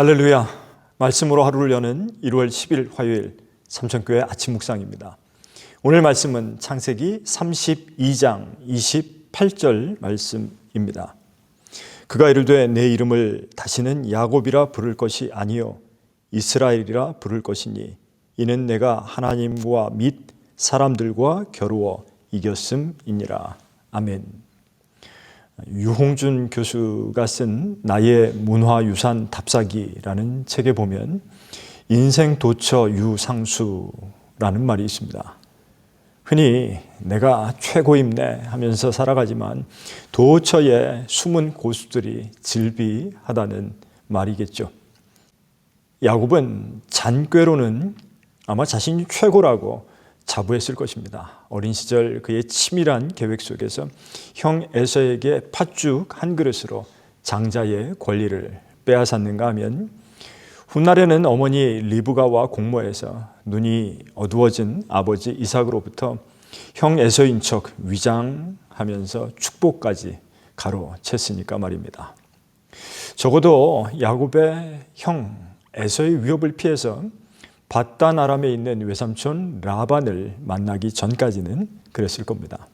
할렐루야. 말씀으로 하루를 여는 1월 10일 화요일 삼천교회 아침 묵상입니다. 오늘 말씀은 창세기 32장 28절 말씀입니다. 그가 이르되 내 이름을 다시는 야곱이라 부를 것이 아니요 이스라엘이라 부를 것이니 이는 내가 하나님과 및 사람들과 겨루어 이겼음이니라. 아멘. 유홍준 교수가 쓴 나의 문화유산 답사기라는 책에 보면 인생 도처 유상수라는 말이 있습니다. 흔히 내가 최고임네 하면서 살아가지만 도처에 숨은 고수들이 질비하다는 말이겠죠. 야곱은 잔꾀로는 아마 자신이 최고라고 자부했을 것입니다. 어린 시절 그의 치밀한 계획 속에서 형 에서에게 팥죽 한 그릇으로 장자의 권리를 빼앗았는가 하면 훗날에는 어머니 리브가와 공모해서 눈이 어두워진 아버지 이삭으로부터 형 에서인 척 위장하면서 축복까지 가로챘으니까 말입니다. 적어도 야곱의 형 에서의 위협을 피해서 바단 아람에 있는 외삼촌 라반을 만나기 전까지는 그랬을 겁니다.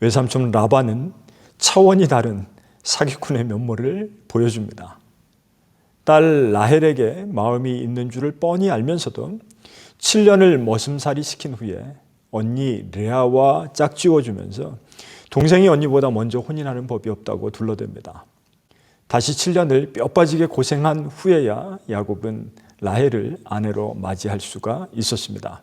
외삼촌 라반은 차원이 다른 사기꾼의 면모를 보여줍니다. 딸 라헬에게 마음이 있는 줄을 뻔히 알면서도 7년을 머슴살이 시킨 후에 언니 레아와 짝지워주면서 동생이 언니보다 먼저 혼인하는 법이 없다고 둘러댑니다. 다시 7년을 뼈 빠지게 고생한 후에야 야곱은 라헬을 아내로 맞이할 수가 있었습니다.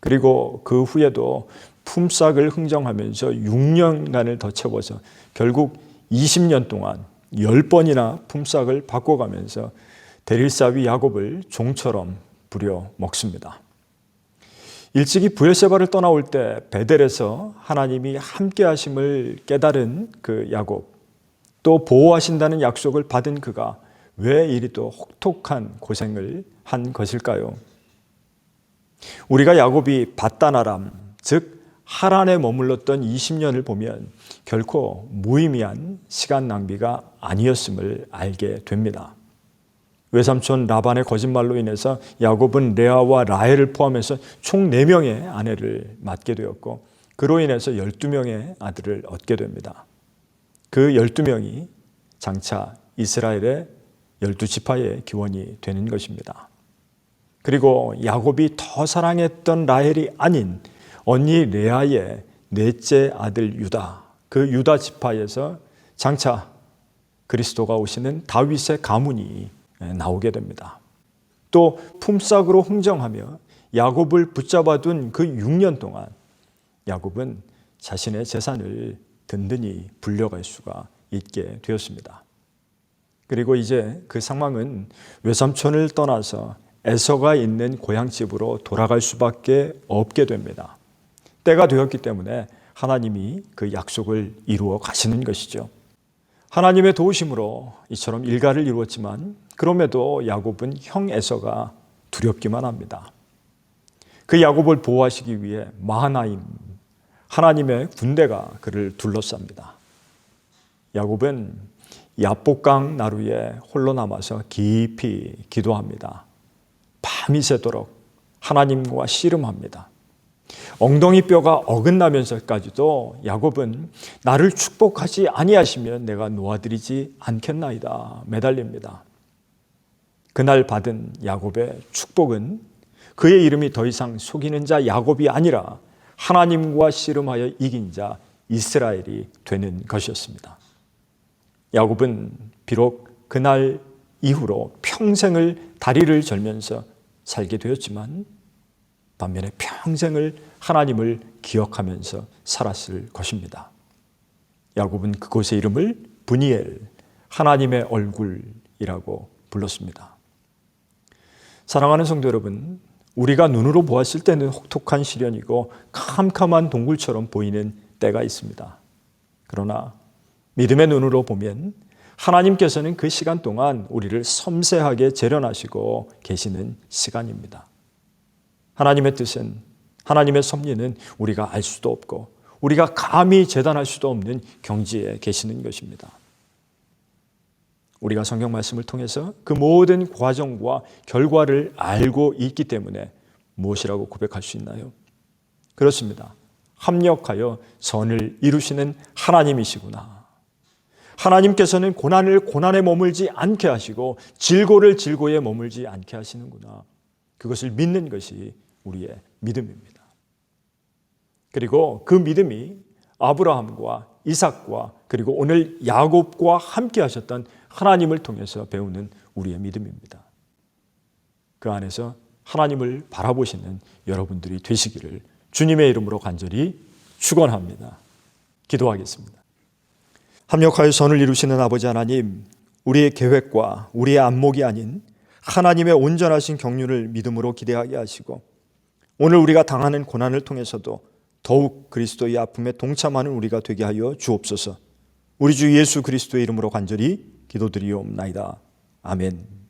그리고 그 후에도 품삯을 흥정하면서 6년간을 더 채워서 결국 20년 동안 10번이나 품삯을 바꿔가면서 데릴사위 야곱을 종처럼 부려 먹습니다. 일찍이 부엘세바를 떠나올 때 베델에서 하나님이 함께 하심을 깨달은 그 야곱 또 보호하신다는 약속을 받은 그가 왜 이리 또 혹독한 고생을 한 것일까요? 우리가 야곱이 바다나람, 즉 하란에 머물렀던 20년을 보면 결코 무의미한 시간 낭비가 아니었음을 알게 됩니다. 외삼촌 라반의 거짓말로 인해서 야곱은 레아와 라헬을 포함해서 총 4명의 아내를 맡게 되었고 그로 인해서 12명의 아들을 얻게 됩니다. 그 12명이 장차 이스라엘의 열두 지파의 기원이 되는 것입니다. 그리고 야곱이 더 사랑했던 라헬이 아닌 언니 레아의 넷째 아들 유다, 그 유다 지파에서 장차 그리스도가 오시는 다윗의 가문이 나오게 됩니다. 또 품삯으로 흥정하며 야곱을 붙잡아 둔 그 6년 동안 야곱은 자신의 재산을 든든히 불려갈 수가 있게 되었습니다. 그리고 이제 그 상황은 외삼촌을 떠나서 에서가 있는 고향집으로 돌아갈 수밖에 없게 됩니다. 때가 되었기 때문에 하나님이 그 약속을 이루어 가시는 것이죠. 하나님의 도우심으로 이처럼 일가를 이루었지만 그럼에도 야곱은 형 에서가 두렵기만 합니다. 그 야곱을 보호하시기 위해 마하나임 하나님의 군대가 그를 둘러쌉니다. 야곱은 야복강 나루에 홀로 남아서 깊이 기도합니다. 밤이 새도록 하나님과 씨름합니다. 엉덩이 뼈가 어긋나면서까지도 야곱은 나를 축복하지 아니하시면 내가 놓아드리지 않겠나이다 매달립니다. 그날 받은 야곱의 축복은 그의 이름이 더 이상 속이는 자 야곱이 아니라 하나님과 씨름하여 이긴 자 이스라엘이 되는 것이었습니다. 야곱은 비록 그날 이후로 평생을 다리를 절면서 살게 되었지만 반면에 평생을 하나님을 기억하면서 살았을 것입니다. 야곱은 그곳의 이름을 분이엘, 하나님의 얼굴이라고 불렀습니다. 사랑하는 성도 여러분, 우리가 눈으로 보았을 때는 혹독한 시련이고 캄캄한 동굴처럼 보이는 때가 있습니다. 그러나 믿음의 눈으로 보면 하나님께서는 그 시간 동안 우리를 섬세하게 재련하시고 계시는 시간입니다. 하나님의 뜻은 하나님의 섭리는 우리가 알 수도 없고 우리가 감히 재단할 수도 없는 경지에 계시는 것입니다. 우리가 성경 말씀을 통해서 그 모든 과정과 결과를 알고 있기 때문에 무엇이라고 고백할 수 있나요? 그렇습니다. 합력하여 선을 이루시는 하나님이시구나. 하나님께서는 고난을 고난에 머물지 않게 하시고 질고를 질고에 머물지 않게 하시는구나. 그것을 믿는 것이 우리의 믿음입니다. 그리고 그 믿음이 아브라함과 이삭과 그리고 오늘 야곱과 함께 하셨던 하나님을 통해서 배우는 우리의 믿음입니다. 그 안에서 하나님을 바라보시는 여러분들이 되시기를 주님의 이름으로 간절히 축원합니다. 기도하겠습니다. 합력하여 선을 이루시는 아버지 하나님, 우리의 계획과 우리의 안목이 아닌 하나님의 온전하신 경륜을 믿음으로 기대하게 하시고 오늘 우리가 당하는 고난을 통해서도 더욱 그리스도의 아픔에 동참하는 우리가 되게 하여 주옵소서. 우리 주 예수 그리스도의 이름으로 간절히 기도드리옵나이다. 아멘.